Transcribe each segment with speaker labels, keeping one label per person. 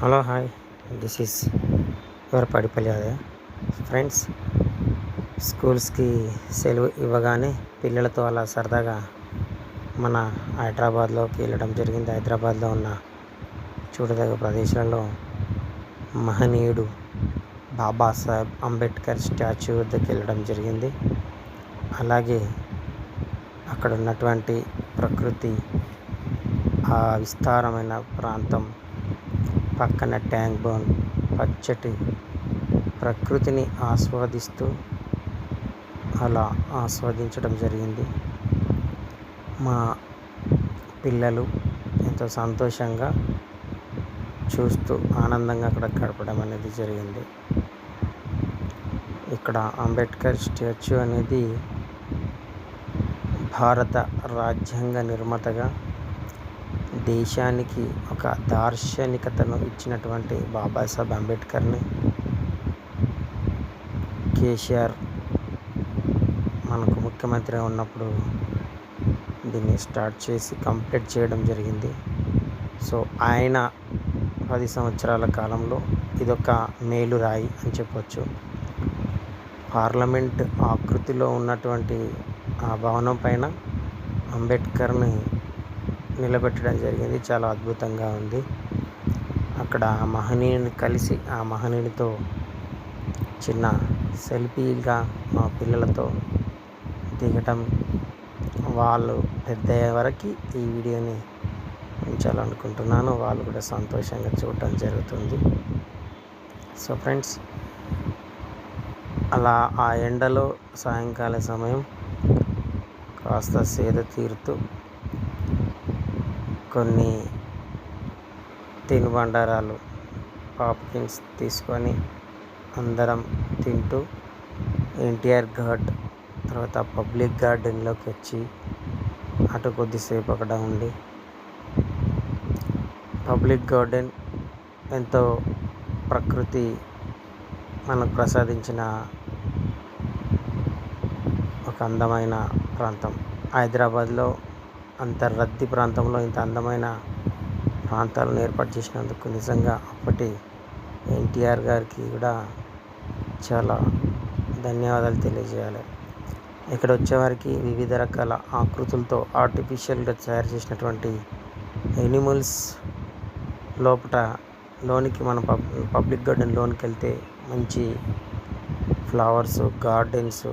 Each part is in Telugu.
Speaker 1: Hello hi this is your Padipalli అదే. ఫ్రెండ్స్ స్కూల్స్కి సెలవు ఇవ్వగానే పిల్లలతో అలా సరదాగా మన హైదరాబాద్లోకి వెళ్ళడం జరిగింది. హైదరాబాద్లో ఉన్న చూడదగ్గ ప్రదేశాల్లో మహనీయుడు బాబాసాహెబ్ అంబేద్కర్ స్టాచ్యూ వద్దకు వెళ్ళడం జరిగింది. అలాగే అక్కడ ఉన్నటువంటి ప్రకృతి ఆ విస్తారమైన ప్రాంతం పక్కన ట్యాంక్ బండ్ పచ్చటి ప్రకృతిని ఆస్వాదిస్తూ అలా ఆస్వాదించడం జరిగింది. మా పిల్లలు ఎంతో సంతోషంగా చూస్తూ ఆనందంగా అక్కడ గడపడం అనేది జరిగింది. ఇక్కడ అంబేద్కర్ స్టాచ్యూ అనేది భారత రాజ్యాంగ నిర్మాతగా దేశానికి ఒక దార్శనికతను ఇచ్చినటువంటి బాబాసాహెబ్ అంబేద్కర్ని కేసీఆర్ మనకు ముఖ్యమంత్రిగా ఉన్నప్పుడు దీన్ని స్టార్ట్ చేసి కంప్లీట్ చేయడం జరిగింది. సో ఆయన పది సంవత్సరాల కాలంలో ఇదొక మేలురాయి అని చెప్పొచ్చు. పార్లమెంట్ ఆకృతిలో ఉన్నటువంటి ఆ భవనం పైన అంబేద్కర్ని నిలబెట్టడం జరిగింది. చాలా అద్భుతంగా ఉంది. అక్కడ ఆ మహనీయుని కలిసి ఆ మహనీయునితో చిన్న సెల్ఫీగా మా పిల్లలతో దిగటం. వాళ్ళు పెద్ద వరకు ఈ వీడియోని ఉంచాలనుకుంటున్నాను. వాళ్ళు కూడా సంతోషంగా చూడటం జరుగుతుంది. సో ఫ్రెండ్స్ అలా ఆ ఎండలో సాయంకాల సమయం కాస్త సేద తీరుతూ కొన్ని తినుబండారాలు పాప్కిన్స్ తీసుకొని అందరం తింటూ ఎన్టీఆర్ ఘాట్ తర్వాత పబ్లిక్ గార్డెన్లోకి వచ్చి అటు కొద్దిసేపు అక్కడ ఉండి పబ్లిక్ గార్డెన్ ఎంతో ప్రకృతి మనకు ప్రసాదించిన ఒక అందమైన ప్రాంతం. హైదరాబాద్లో అంత రద్దీ ప్రాంతంలో ఇంత అందమైన ప్రాంతాలను ఏర్పాటు చేసినందుకు నిజంగా అప్పటి ఎన్టీఆర్ గారికి కూడా చాలా ధన్యవాదాలు తెలియజేయాలి. ఇక్కడ వచ్చేవారికి వివిధ రకాల ఆకృతులతో ఆర్టిఫిషియల్గా తయారు చేసినటువంటి ఎనిమల్స్ లోపల లోనికి మన పబ్ పబ్లిక్ గార్డెన్ లోనికి వెళ్తే మంచి ఫ్లవర్స్ గార్డెన్స్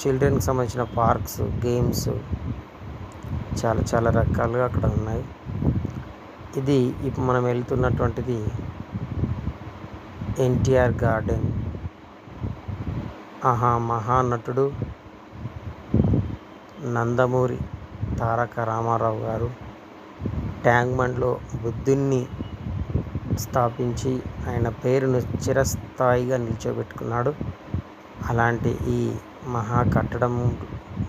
Speaker 1: చిల్డ్రన్కి సంబంధించిన పార్క్స్ గేమ్స్ చాలా చాలా రకాలుగా అక్కడ ఉన్నాయి. ఇది ఇప్పుడు మనం వెళ్తున్నటువంటిది ఎన్టీఆర్ గార్డెన్. ఆహా మహానటుడు నందమూరి తారక రామారావు గారు ట్యాంక్ బండ్లో బుద్ధుణ్ణి స్థాపించి ఆయన పేరును చిరస్థాయిగా నిల్చోబెట్టుకున్నాడు. అలాంటి ఈ మహా కట్టడం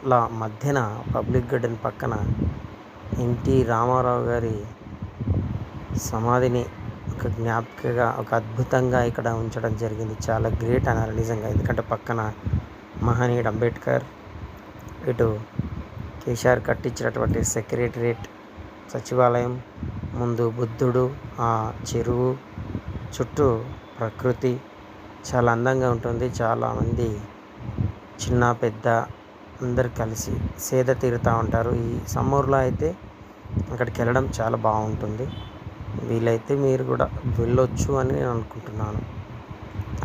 Speaker 1: కట్టడంల మధ్యన పబ్లిక్ గార్డెన్ పక్కన ఎన్టీ రామారావు గారి సమాధిని ఒక జ్ఞాపికగా ఒక అద్భుతంగా ఇక్కడ ఉంచడం జరిగింది. చాలా గ్రేట్ అన్నారు నిజంగా ఎందుకంటే పక్కన మహనీయుడు అంబేద్కర్ ఇటు కేసీఆర్ కట్టించినటువంటి సెక్రటరేట్ సచివాలయం ముందు బుద్ధుడు ఆ చెరువు చుట్టూ ప్రకృతి చాలా అందంగా ఉంటుంది. చాలామంది చిన్న పెద్ద అందరు కలిసి సేద తీరుతూ ఉంటారు. ఈ సమ్మర్లో అయితే అక్కడికి వెళ్ళడం చాలా బాగుంటుంది. వీలైతే మీరు కూడా వెళ్ళొచ్చు అని నేను అనుకుంటున్నాను.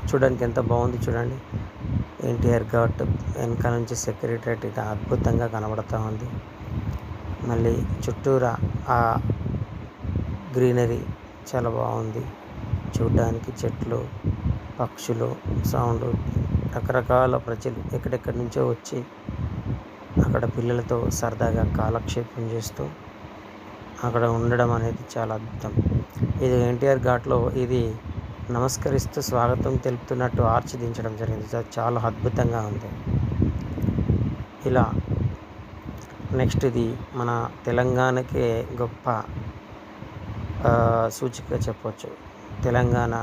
Speaker 1: చూడడానికి ఎంత బాగుంది చూడండి. ఎన్టీఆర్ ఘాట్ వెనక నుంచి సెక్రటరేట్ ఇక అద్భుతంగా కనబడుతూ ఉంది. మళ్ళీ చుట్టూరా ఆ గ్రీనరీ చాలా బాగుంది. చూడడానికి చెట్లు పక్షులు సౌండ్ రకరకాల ప్రజలు ఎక్కడెక్కడి నుంచో వచ్చి అక్కడ పిల్లలతో సరదాగా కాలక్షేపం చేస్తూ అక్కడ ఉండడం అనేది చాలా అద్భుతం. ఇది ఎన్టీఆర్ ఘాట్లో ఇది నమస్కరిస్తూ స్వాగతం తెలుపుతున్నట్టు ఆర్చి దించడం జరిగింది. అది చాలా అద్భుతంగా ఉంది. ఇలా నెక్స్ట్ ఇది మన తెలంగాణకే గొప్ప సూచిక చెప్పవచ్చు తెలంగాణ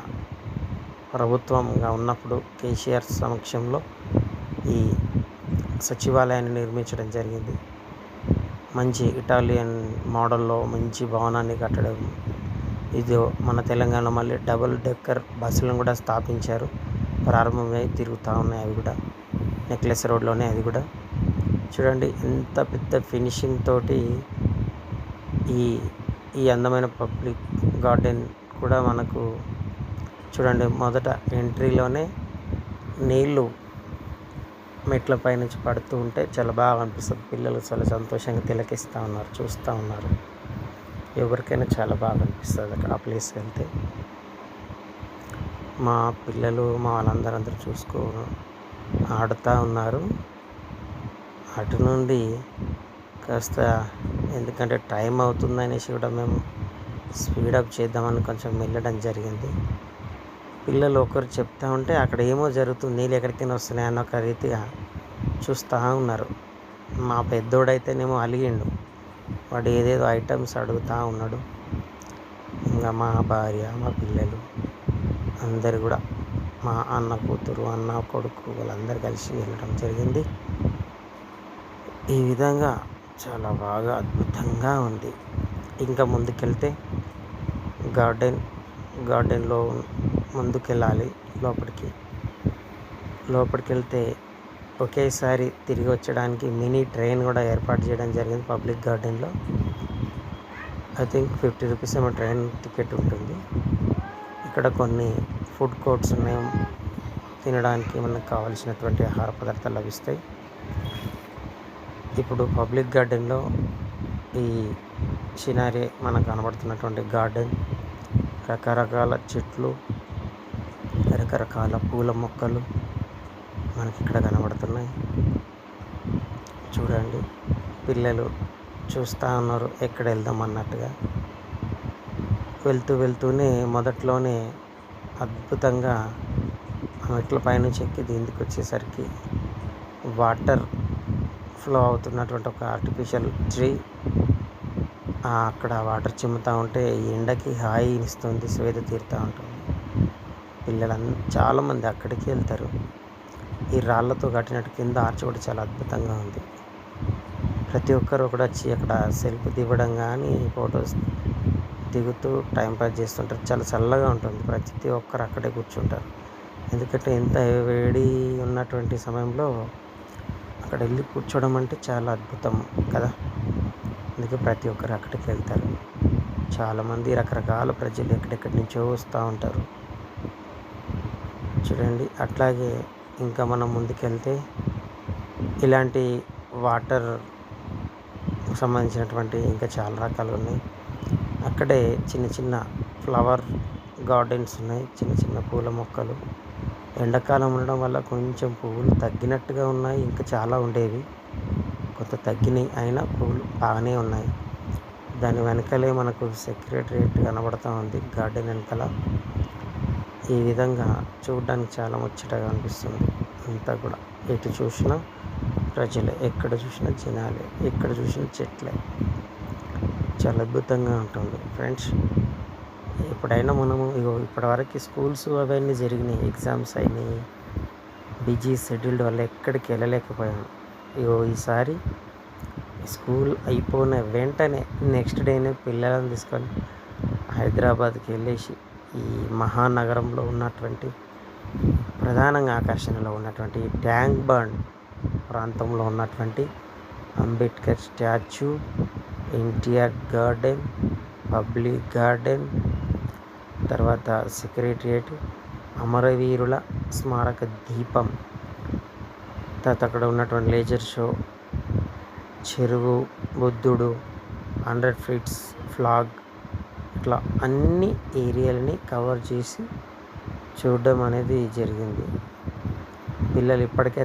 Speaker 1: ప్రభుత్వంగా ఉన్నప్పుడు కేసీఆర్ సమక్షంలో ఈ సచివాలయాన్ని నిర్మించడం జరిగింది. మంచి ఇటాలియన్ మోడల్లో మంచి భవనాన్ని కట్టడం. ఇది మన తెలంగాణ మళ్ళీ డబుల్ డెక్కర్ బస్సులను కూడా స్థాపించారు. ప్రారంభమై తిరుగుతూ ఉన్నాయి అవి కూడా. నెక్లెస్ రోడ్లోనే అది కూడా. చూడండి ఎంత పెద్ద ఫినిషింగ్ తోటి ఈ ఈ అందమైన పబ్లిక్ గార్డెన్ కూడా మనకు చూడండి మొదట ఎంట్రీలోనే నీళ్ళు మెట్ల పైనుంచి పడుతూ ఉంటే చాలా బాగా అనిపిస్తుంది. పిల్లలు చాలా సంతోషంగా తిలకిస్తూ ఉన్నారు చూస్తూ ఉన్నారు. ఎవరికైనా చాలా బాగా అనిపిస్తుంది అక్కడ ఆ ప్లేస్ వెళ్తే. మా పిల్లలు మా వాళ్ళందరూ అందరూ చూసుకో ఆడుతూ ఉన్నారు. అటు నుండి కాస్త ఎందుకంటే టైం అవుతుంది అనేసి కూడా మేము స్పీడప్ చేద్దామని కొంచెం వెళ్ళడం జరిగింది. పిల్లలు ఒకరు చెప్తా ఉంటే అక్కడ ఏమో జరుగుతుంది నీళ్ళు ఎక్కడికైనా వస్తున్నాయి అన్న ఒక రీతిగా చూస్తూ ఉన్నారు. మా పెద్దోడైతేనేమో అలిగిండు. వాడు ఏదేదో ఐటమ్స్ అడుగుతూ ఉన్నాడు. ఇంకా మా భార్య మా పిల్లలు అందరు కూడా మా అన్న కూతురు అన్న కొడుకు వాళ్ళందరూ కలిసి వెళ్ళడం జరిగింది. ఈ విధంగా చాలా బాగా అద్భుతంగా ఉంది. ఇంకా ముందుకెళ్తే గార్డెన్ గార్డెన్లో ముందుకెళ్ళాలి లోపలికి. లోపలికి వెళ్తే ఒకేసారి తిరిగి వచ్చడానికి మినీ ట్రైన్ కూడా ఏర్పాటు చేయడం జరిగింది పబ్లిక్ గార్డెన్లో. ఐ థింక్ ఫిఫ్టీ రూపీస్ ఏమో ట్రైన్ టికెట్ ఉంటుంది. ఇక్కడ కొన్ని ఫుడ్ కోర్ట్స్ ఉన్నాయి తినడానికి మనకు కావలసినటువంటి ఆహార పదార్థాలు లభిస్తాయి. ఇప్పుడు పబ్లిక్ గార్డెన్లో ఈ సినారీ మనకు కనబడుతున్నటువంటి గార్డెన్ రకరకాల చెట్లు రకరకాల పూల మొక్కలు మనకి ఇక్కడ కనబడుతున్నాయి. చూడండి పిల్లలు చూస్తూ ఉన్నారు ఎక్కడ వెళ్దాం అన్నట్టుగా. వెళ్తూ వెళ్తూనే మొదట్లోనే అద్భుతంగా ఆ మెట్ల పైనుంచి ఎక్కి దీనికి వచ్చేసరికి వాటర్ ఫ్లో అవుతున్నటువంటి ఒక ఆర్టిఫిషియల్ ట్రీ. అక్కడ వాటర్ చిమ్ముతూ ఉంటే ఎండకి హాయినిస్తుంది స్వేద తీరుతూ ఉంటుంది. పిల్లలు చాలామంది అక్కడికి వెళ్తారు. ఈ రాళ్ళతో కట్టినట్టు కింద ఆర్చ్ కూడా చాలా అద్భుతంగా ఉంది. ప్రతి ఒక్కరు కూడా వచ్చి అక్కడ సెల్ఫీ దిగడం కానీ ఫొటోస్ దిగుతూ టైంపాస్ చేస్తుంటారు. చాలా చల్లగా ఉంటుంది. ప్రతి ఒక్కరు అక్కడే కూర్చుంటారు. ఎందుకంటే ఎంత వేడి ఉన్నటువంటి సమయంలో అక్కడ వెళ్ళి కూర్చోవడం అంటే చాలా అద్భుతం కదా? అందుకే ప్రతి ఒక్కరు అక్కడికి వెళ్తారు. చాలామంది రకరకాల ప్రజలు ఎక్కడెక్కడి నుంచో వస్తూ ఉంటారు. చూడండి. అట్లాగే ఇంకా మనం ముందుకెళ్తే ఇలాంటి వాటర్ సంబంధించినటువంటి ఇంకా చాలా రకాలు ఉన్నాయి. అక్కడే చిన్న చిన్న ఫ్లవర్ గార్డెన్స్ ఉన్నాయి. చిన్న చిన్న పూల మొక్కలు. ఎండాకాలం ఉండడం వల్ల కొంచెం పువ్వులు తగ్గినట్టుగా ఉన్నాయి. ఇంకా చాలా ఉండేవి. కొంత తగ్గినాయి అయినా పువ్వులు బాగానే ఉన్నాయి. దాని వెనకలే మనకు సెక్రటరియట్ కనబడుతూ ఉంది. గార్డెన్ వెనకాల. ఈ విధంగా చూడడానికి చాలా ముచ్చటగా అనిపిస్తుంది. అంతా కూడా ఎటు చూసినా ప్రజలే ఎక్కడ చూసినా జనాలే ఎక్కడ చూసినా చెట్లే. చాలా అద్భుతంగా ఉంటుంది ఫ్రెండ్స్. ఎప్పుడైనా మనము ఇగో ఇప్పటివరకు స్కూల్స్ అవన్నీ జరిగినాయి ఎగ్జామ్స్ అయినాయి. బిజీ షెడ్యూల్డ్ వల్ల ఎక్కడికి వెళ్ళలేకపోయాను ఇగో ఈసారి స్కూల్ అయిపోయిన వెంటనే నెక్స్ట్ డేనే పిల్లలను తీసుకొని హైదరాబాద్కి వెళ్ళేసి ఈ మహానగరంలో ఉన్నటువంటి ప్రధానంగా ఆకర్షణలో ఉన్నటువంటి ట్యాంక్ బండ్ ప్రాంతంలో ఉన్నటువంటి Ambedkar statue NTR garden public garden తర్వాత సెక్రటరియట్ అమరవీరుల స్మారక దీపం తర్వాత అక్కడ ఉన్నటువంటి లేజర్ షో చెరువు బుద్ధుడు హండ్రెడ్ ఫీట్స్ ఫ్లాగ్ అట్లా అన్ని ఏరియాలని కవర్ చేసి చూడడం అనేది జరిగింది. పిల్లలు ఇప్పటికే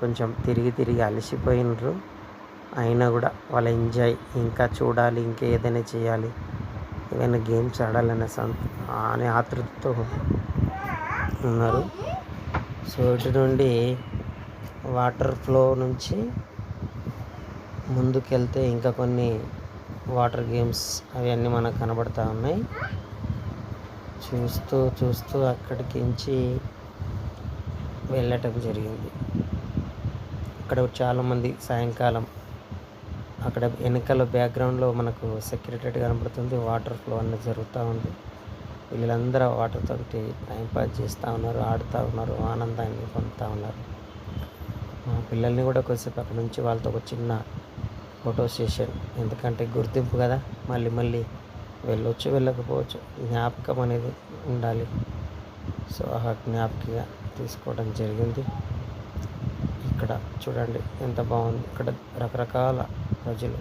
Speaker 1: కొంచెం తిరిగి తిరిగి అలసిపోయినరు. అయినా కూడా వాళ్ళ ఎంజాయ్ ఇంకా చూడాలి ఇంకా ఏదైనా చేయాలి ఏదైనా గేమ్స్ ఆడాలనే సం అనే ఆతృతతో ఉన్నారు. సో ఇటు నుండి వాటర్ ఫ్లో నుంచి ముందుకెళ్తే ఇంకా కొన్ని వాటర్ గేమ్స్ అవన్నీ మనకు కనబడుతూ ఉన్నాయి. చూస్తూ చూస్తూ అక్కడికించి వెళ్ళటం జరిగింది. అక్కడ చాలామంది సాయంకాలం అక్కడ వెనకాల బ్యాక్గ్రౌండ్లో మనకు సెక్యూరిటీ కనబడుతుంది. వాటర్ ఫ్లో అనేది జరుగుతూ ఉంది. వీళ్ళందరూ వాటర్ టైంపాస్ చేస్తూ ఉన్నారు ఆడుతూ ఉన్నారు ఆనందాన్ని పొందుతూ ఉన్నారు. మా పిల్లల్ని కూడా కొద్దిసేపు అక్కడ నుంచి వాళ్ళతో ఒక చిన్న ఫోటో సెషన్. ఎందుకంటే గుర్తింపు కదా మళ్ళీ మళ్ళీ వెళ్ళొచ్చు వెళ్ళకపోవచ్చు. జ్ఞాపకం అనేది ఉండాలి. సో ఆ జ్ఞాపకగా తీసుకోవడం జరిగింది. ఇక్కడ చూడండి ఎంత బాగుంది. ఇక్కడ రకరకాల ప్రజలు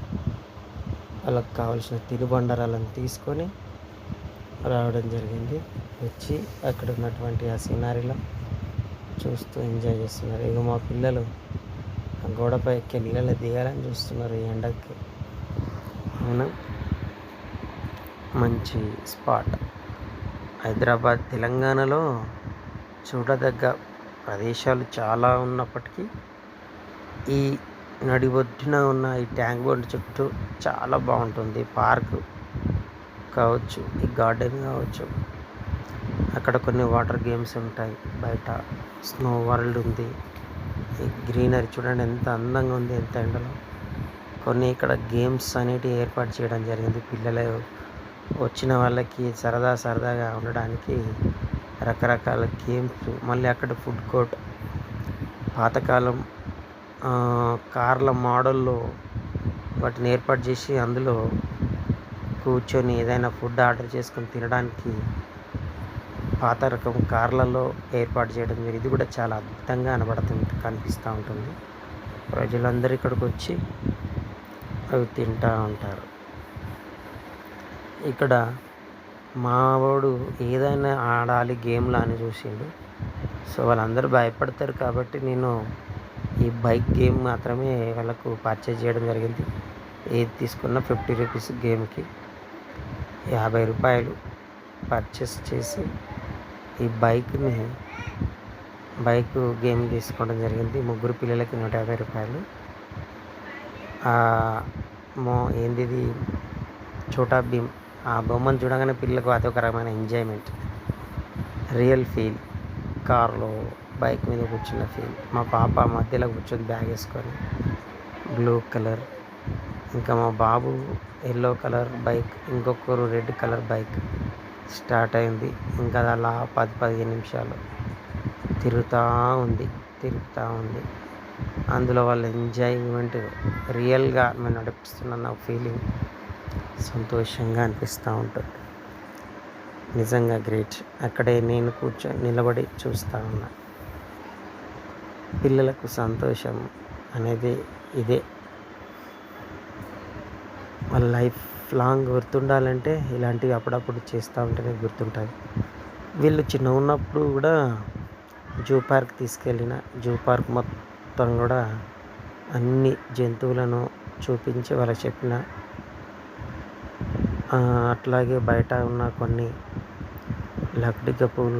Speaker 1: వాళ్ళకి కావాల్సిన తిరుబండరాలను తీసుకొని రావడం జరిగింది. వచ్చి అక్కడ ఉన్నటువంటి ఆ సీనరీలో చూస్తూ ఎంజాయ్ చేస్తున్నారు. ఇక మా పిల్లలు ఆ గోడపై ఎక్కి నీళ్ళలో దిగాలని చూస్తున్నారు ఈ ఎండకి. అవునా? మంచి స్పాట్. హైదరాబాద్ తెలంగాణలో చూడదగ్గ ప్రదేశాలు చాలా ఉన్నప్పటికీ ఈ నడి ఒడ్డున ఉన్న ఈ ట్యాంక్ బండ్ చుట్టూ చాలా బాగుంటుంది. పార్క్ కావచ్చు ఈ గార్డెన్ కావచ్చు. అక్కడ కొన్ని వాటర్ గేమ్స్ ఉంటాయి. బయట స్నో వరల్డ్ ఉంది. గ్రీనరీ చూడండి ఎంత అందంగా ఉంది ఎంత ఎండలో. కొన్ని ఇక్కడ గేమ్స్ అనేటివి ఏర్పాటు చేయడం జరిగింది. పిల్లలు వచ్చిన వాళ్ళకి సరదా సరదాగా ఉండడానికి రకరకాల గేమ్స్ మళ్ళీ అక్కడ ఫుడ్ కోర్ట్ పాతకాలం కార్ల మోడల్లో వాటిని ఏర్పాటు చేసి అందులో కూర్చొని ఏదైనా ఫుడ్ ఆర్డర్ చేసుకొని తినడానికి పాత రకం కార్లలో ఏర్పాటు చేయడం జరిగింది. ఇది కూడా చాలా అద్భుతంగా కనబడుతుంది కనిపిస్తూ ఉంటుంది. ప్రజలందరూ ఇక్కడికి వచ్చి అవి తింటూ ఉంటారు. ఇక్కడ మావాడు ఏదైనా ఆడాలి గేమ్లా అని చూసిండు. సో వాళ్ళందరూ భయపడతారు కాబట్టి నేను ఈ బైక్ గేమ్ మాత్రమే వాళ్ళకు పర్చేజ్ చేయడం జరిగింది. ఏది తీసుకున్నా ఫిఫ్టీ రూపీస్ గేమ్కి యాభై రూపాయలు పర్చేస్ చేసి ఈ బైక్ని బైక్ గేమ్ తీసుకోవడం జరిగింది. ముగ్గురు పిల్లలకి నూట యాభై రూపాయలు. మో ఏందిది? చోటా భీమ్. ఆ బొమ్మను చూడగానే పిల్లలకు అదొక రకమైన ఎంజాయ్మెంట్. Real feel. కార్లో బైక్ మీద కూర్చున్న ఫీల్. మా పాప మధ్యలో కూర్చొని బ్యాగ్ వేసుకొని బ్లూ కలర్. ఇంకా మా బాబు ఎల్లో కలర్ బైక్. ఇంకొకరు రెడ్ కలర్ బైక్. స్టార్ట్ అయింది. ఇంకా అలా పది పదిహేను నిమిషాలు తిరుగుతూ ఉంది తిరుగుతూ ఉంది. అందులో వాళ్ళ ఎంజాయ్మెంట్ రియల్గా మేము నడిపిస్తున్న ఫీలింగ్ సంతోషంగా అనిపిస్తూ ఉంటుంది. నిజంగా గ్రేట్. అక్కడే నేను కూర్చొని నిలబడి చూస్తూ ఉన్నా. పిల్లలకు సంతోషం అనేది ఇదే. వాళ్ళ లైఫ్ లాంగ్ గుర్తుండాలంటే ఇలాంటివి అప్పుడప్పుడు చేస్తూ ఉంటేనే గుర్తుంటాయి. వీళ్ళు చిన్న ఉన్నప్పుడు కూడా జూ పార్క్ తీసుకెళ్ళిన జూ పార్క్ మొత్తం కూడా అన్ని జంతువులను చూపించి వాళ్ళకి చెప్పిన అట్లాగే బయట ఉన్న కొన్ని లక్డిక పూల్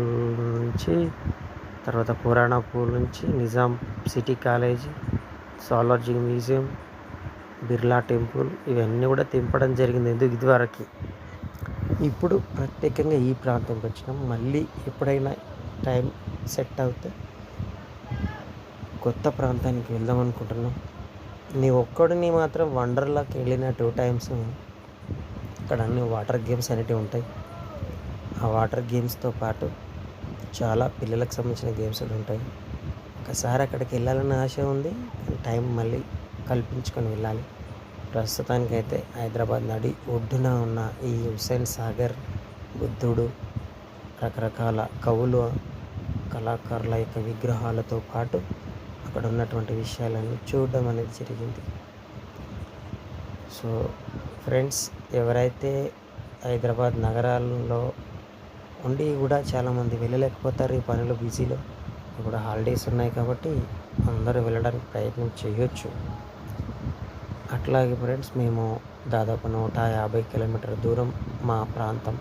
Speaker 1: నుంచి తర్వాత పురాణ పూల్ నుంచి Nizam city college Salar Jung museum Birla temple ఇవన్నీ కూడా తెంపడం జరిగింది ఎందుకు ఇదివరకు? ఇప్పుడు ప్రత్యేకంగా ఈ ప్రాంతంకి వచ్చినాం. మళ్ళీ ఎప్పుడైనా టైం సెట్ అవుతే కొత్త ప్రాంతానికి వెళ్దాం అనుకుంటున్నాం. నీ ఒక్కడిని మాత్రం వండర్లాకి వెళ్ళిన టూ టైమ్స్ అక్కడ అన్ని వాటర్ గేమ్స్ అనేటివి ఉంటాయి. ఆ వాటర్ గేమ్స్తో పాటు చాలా పిల్లలకు సంబంధించిన గేమ్స్ కూడా ఉంటాయి. ఒకసారి అక్కడికి వెళ్ళాలన్న ఆశ ఉంది. టైం మళ్ళీ కల్పించుకొని వెళ్ళాలి. ప్రస్తుతానికైతే హైదరాబాద్ నడి ఒడ్డున ఉన్న ఈ హుస్సేన్ సాగర్ బుద్ధుడు రకరకాల కవులు కళాకారుల యొక్క విగ్రహాలతో పాటు అక్కడ ఉన్నటువంటి విషయాలను చూడడం అనేది జరిగింది. సో ఫ్రెండ్స్ ఎవరైతే హైదరాబాద్ నగరాల్లో ఉండి కూడా చాలామంది వెళ్ళలేకపోతారు ఈ పనులు బిజీలో ఇప్పుడు హాలిడేస్ ఉన్నాయి కాబట్టి అందరూ వెళ్ళడానికి ప్రయత్నం చేయొచ్చు. అట్లాగే ఫ్రెండ్స్ మేము దాదాపు నూట యాభై కిలోమీటర్ దూరం మా ప్రాంతం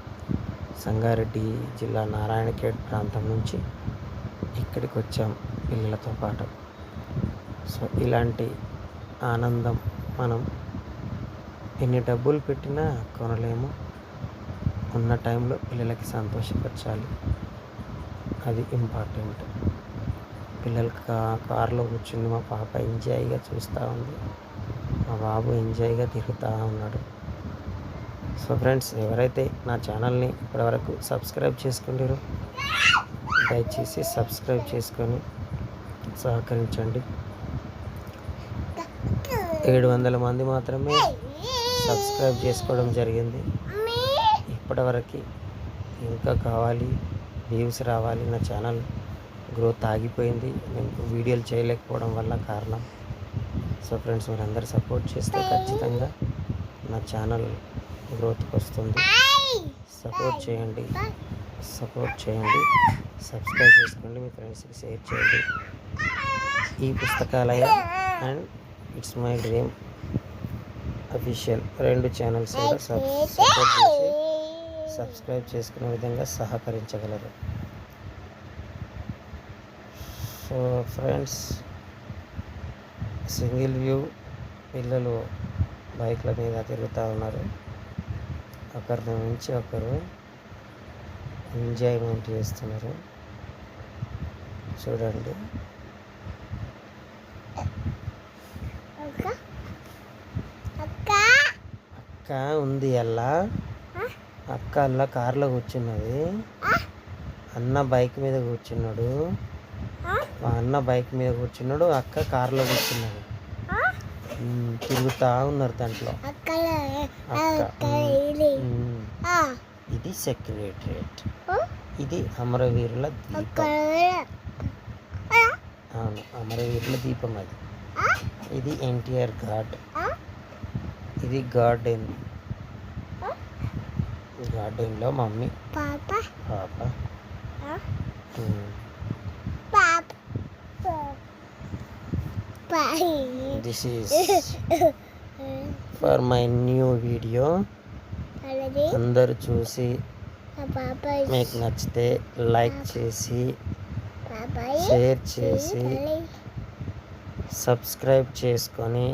Speaker 1: సంగారెడ్డి జిల్లా నారాయణఖేడ్ ప్రాంతం నుంచి ఇక్కడికి వచ్చాం పిల్లలతో పాటు. సో ఇలాంటి ఆనందం మనం ఎన్ని డబ్బులు పెట్టినా కొనలేము. ఉన్న టైంలో పిల్లలకి సంతోషపరచాలి. అది ఇంపార్టెంట్. పిల్లలకి కా కారులో కూర్చుని మా పాప ఎంజాయ్గా చూస్తూ ఉంది. మా బాబు ఎంజాయ్గా తిరుగుతూ ఉన్నాడు. సో ఫ్రెండ్స్ ఎవరైతే నా ఛానల్ని ఇప్పటివరకు సబ్స్క్రైబ్ చేసుకుంటారో దయచేసి సబ్స్క్రైబ్ చేసుకొని సహకరించండి. ఏడు వందల మంది మాత్రమే సబ్స్క్రైబ్ చేసుకోవడం జరిగింది. ఇప్పటివరకు ఇంకా కావాలి వ్యూస్ రావాలి నా ఛానల్ గ్రోత్ ఆగిపోయింది. నేను వీడియోలు చేయలేకపోవడం వల్ల కారణం సో ఫ్రెండ్స్ మీరు అందరు సపోర్ట్ చేస్తే ఖచ్చితంగా నా ఛానల్ గ్రోత్కి వస్తుంది. సపోర్ట్ చేయండి. సపోర్ట్ చేయండి. సబ్స్క్రైబ్ చేసుకోండి. మీ ఫ్రెండ్స్కి షేర్ చేయండి. ఈ Pustakalaya and it's my dream official రెండు ఛానల్స్ కూడా సపోర్ట్ చేసి సబ్స్క్రైబ్ చేసుకునే విధంగా సహకరించగలరు. సో ఫ్రెండ్స్ సింగిల్ వ్యూ పిల్లలు బైక్ల మీద తిరుగుతూ ఉన్నారు. ఒకరిని మించి ఒకరు ఎంజాయ్మెంట్ చేస్తున్నారు. చూడండి. అక్క. ఉంది అల్లా. అక్క అల్లా కార్లో కూర్చున్నది. అన్న బైక్ మీద కూర్చున్నాడు. మా అన్న బైక్ మీద కూర్చున్నాడు అక్క కార్లో కూర్చున్నాడు. తిరుగుతా ఉన్నారు దాంట్లో. అక్క ఇది. సెక్రటరేట్. ఇది అమరవీరుల దీపం. అవును అమరవీరుల దీపం అది. ఇది ఎన్టీఆర్ ఘాట్. ఇది గార్డెన్. గార్డెన్లో మమ్మీ. పాప. ఉమ్, this is for my new video అందరూ చూసి మీకు నచ్చితే లైక్ చేసి షేర్ చేసి సబ్స్క్రైబ్ చేసుకొని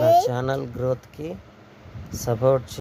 Speaker 1: నా ఛానల్ గ్రోత్కి సపోర్ట్